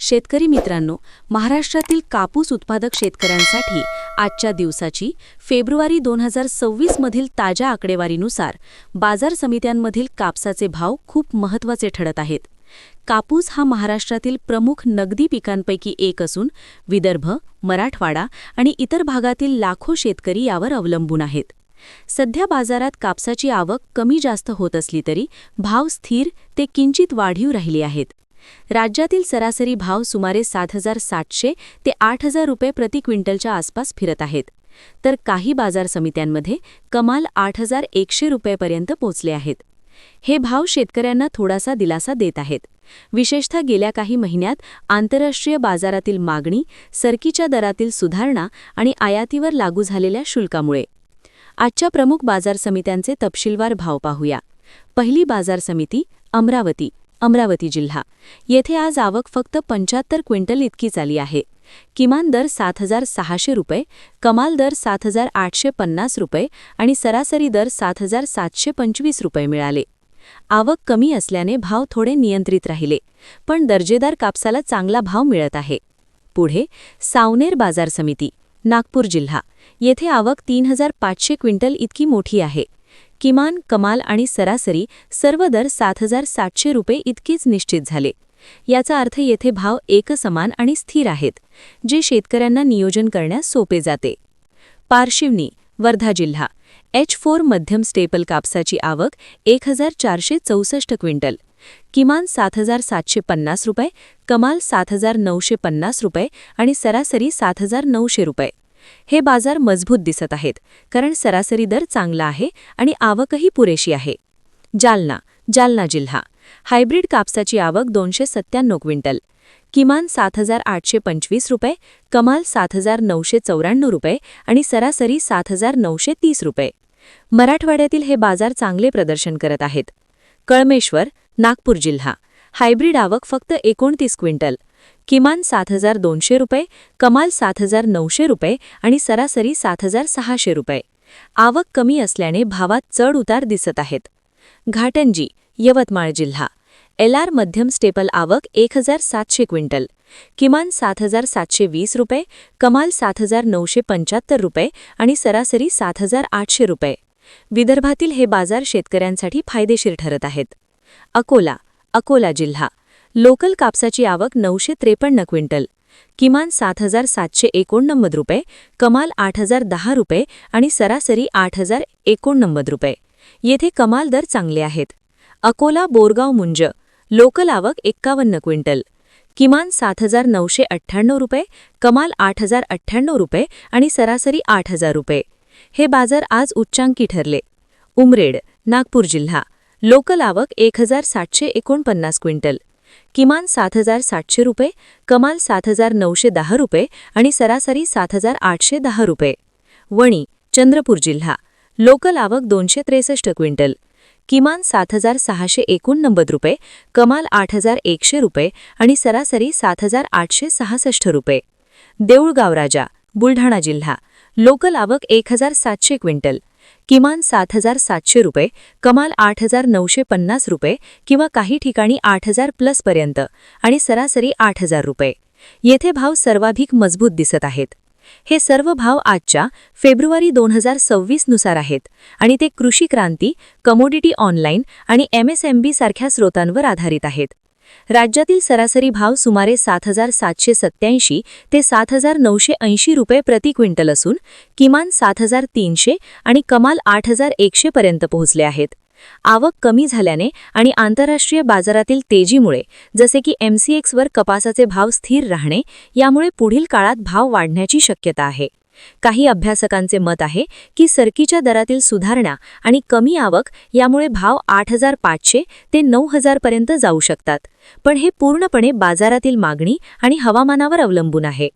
शेतकरी मित्रांनो महाराष्ट्रातील कापूस उत्पादक शेतकऱ्यांसाठी आजच्या दिवसाची फेब्रुवारी दोन हजार सव्वीसमधील ताज्या आकडेवारीनुसार बाजार समित्यांमधील कापसाचे भाव खूप महत्त्वाचे ठरत आहेत. कापूस हा महाराष्ट्रातील प्रमुख नगदी पिकांपैकी एक असून विदर्भ मराठवाडा आणि इतर भागातील लाखो शेतकरी यावर अवलंबून आहेत. सध्या बाजारात कापसाची आवक कमी जास्त होत असली तरी भाव स्थिर ते किंचित वाढीव राहिली आहेत. राज्यातील सरासरी भाव सुमारे सात हजार सातशे ते आठ हजार रुपये प्रति क्विंटलच्या आसपास फिरत आहेत. तर काही बाजार समित्यांमध्ये कमाल आठ हजार एकशे रुपयेपर्यंत पोचले आहेत. हे भाव शेतकऱ्यांना थोडासा दिलासा देत आहेत. विशेषतः गेल्या काही महिन्यात आंतरराष्ट्रीय बाजारातील मागणी सरकीच्या दरातील सुधारणा आणि आयातीवर लागू झालेल्या शुल्कामुळे. आजच्या प्रमुख बाजार समित्यांचे तपशीलवार भाव पाहूया. पहिली बाजार समिती अमरावती. अमरावती जिल्हा. येथे आज आवक फक्त पंच्याहत्तर क्विंटल इतकीच आली आहे. किमान दर सात हजार सहाशे रुपये कमाल दर सात हजार आठशे पन्नास रुपये आणि सरासरी दर सात हजार सातशे पंचवीस रुपये मिळाले. आवक कमी असल्याने भाव थोडे नियंत्रित राहिले पण दर्जेदार कापसाला चांगला भाव मिळत आहे. पुढे सावनेर बाजार समिती नागपूर जिल्हा. येथे आवक तीन हजार पाचशे क्विंटल इतकी मोठी आहे. किमान कमाल आणि सरासरी सर्व दर सात हजार सातशे रुपये इतकीच निश्चित झाले. याचा अर्थ येथे भाव एकसमान आणि स्थिर आहेत जे शेतकऱ्यांना नियोजन करण्यास सोपे जाते. पारशिवनी वर्धा जिल्हा. एच फोर मध्यम स्टेपल कापसाची आवक एक हजार चारशे चौसष्ट क्विंटल. किमान सात हजार सातशे पन्नास रुपये कमाल सात हजार नऊशे पन्नास रुपये आणि सरासरी सात हजार नऊशे रुपये. हे बाजार मजबूत दिसत आहेत कारण सरासरी दर चांगला आहे आणि आवकही पुरेशी आहे. जालना जालना जिल्हा. हायब्रिड कापसाची आवक दोनशे सत्त्याण्णव क्विंटल. किमान सात हजार आठशे पंचवीस रुपये कमाल सात हजार नऊशे चौऱ्याण्णव रुपये आणि सरासरी सात हजार नऊशे तीस रुपये. मराठवाड्यातील हे बाजार चांगले प्रदर्शन करत आहेत. कळमेश्वर नागपूर जिल्हा. हायब्रिड आवक फक्त एकोणतीस क्विंटल. किमान सात हजार दोनशे रुपये कमाल सात हजार नऊशे रुपये आणि सरासरी सात हजार सहाशे रुपये. आवक कमी असल्याने भावात चढ उतार दिसत आहेत. घाटंजी यवतमाळ जिल्हा. एल आर मध्यम स्टेपल आवक एक हजार सातशे क्विंटल. किमान सात हजार सातशे वीस रुपये कमाल सात हजार नऊशे पंच्याहत्तर रुपये आणि सरासरी सात हजार आठशे रुपये. विदर्भातील हे बाजार शेतकऱ्यांसाठी फायदेशीर ठरत आहेत. अकोला अकोला जिल्हा. लोकल कापसाची आवक नऊशे त्रेपन्न क्विंटल. किमान सात हजार सातशे एकोणनव्वद रुपये कमाल आठ हजार दहा रुपये आणि सरासरी आठ हजार एकोणनव्वद रुपये. येथे कमाल दर चांगले आहेत. अकोला बोरगाव मुंज लोकल आवक एक्कावन्न क्विंटल. किमान सात हजार नऊशे अठ्ठ्याण्णव रुपये कमाल आठ हजार अठ्ठ्याण्णव रुपये आणि सरासरी आठ हजार रुपये. हे बाजार आज उच्चांकी ठरले. उमरेड नागपूर जिल्हा लोकल आवक एक हजार सातशे एकोणपन्नास क्विंटल. किमान सात हजार सातशे रुपये कमाल सात हजार नऊशे दहा रुपये आणि सरासरी सात हजार आठशे दहा रुपये. वणी चंद्रपूर जिल्हा. लोकल आवक दोनशे त्रेसष्ट क्विंटल. किमान सात हजार सहाशे एकोणनव्वद रुपये कमाल आठ हजार एकशे रुपये आणि सरासरी सात हजार आठशे सहासष्ट रुपये. देऊळगाव राजा बुलढाणा जिल्हा. लोकल आवक एक हजार सातशे क्विंटल. किमान सात हजार सातशे रुपये कमाल आठ हजार नऊशे पन्नास रुपये किंवा काही ठिकाणी आठ हजार प्लसपर्यंत आणि सरासरी आठ हजार रुपये. येथे भाव सर्वाधिक मजबूत दिसत आहेत. हे सर्व भाव आजच्या फेब्रुवारी दोन हजार सव्वीसनुसार आहेत आणि ते कृषी क्रांती कमोडिटी ऑनलाईन आणि एमएसएमबी सारख्या स्रोतांवर आधारित आहेत. राज्यातील सरासरी भाव सुमारे सात हजार सातशे सत्याऐंशी ते सात हजार नऊशे ऐंशी रुपये प्रति क्विंटल असून किमान सात हजार तीनशे आणि कमाल आठ हजार एकशे पर्यंत पोहोचले आहेत. आवक कमी झाल्याने आणि आंतरराष्ट्रीय बाजारातील तेजीमुळे जसे की एमसीएक्सवर कपासाचे भाव स्थिर राहणे यामुळे पुढील काळात भाव वाढण्याची शक्यता आहे. काही अभ्यासकांचे मत आहे की सरकीच्या दरातील सुधारणा आणि कमी आवक यामुळे भाव आठ हजार पाचशे ते नऊ हजारपर्यंत जाऊ शकतात. पण हे पूर्णपणे बाजारातील मागणी आणि हवामानावर अवलंबून आहे.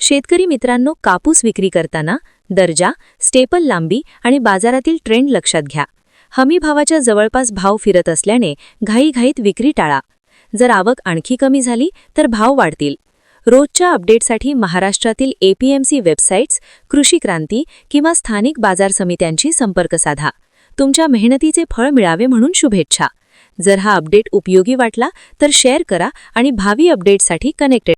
शेतकरी मित्रांनो कापूस विक्री करताना दर्जा स्टेपल लांबी आणि बाजारातील ट्रेंड लक्षात घ्या. हमी भावाच्या जवळपास भाव फिरत असल्याने घाईघाईत विक्री टाळा. जर आवक आणखी कमी झाली तर भाव वाढतील. रोजच्या अपडेटसाठी महाराष्ट्रातील एपीएमसी वेबसाईट्स कृषी क्रांती किंवा स्थानिक बाजार समित्यांशी संपर्क साधा. तुमच्या मेहनतीचे फळ मिळावे म्हणून शुभेच्छा. जर हा अपडेट उपयोगी वाटला तर शेअर करा आणि भावी अपडेटसाठी कनेक्टेड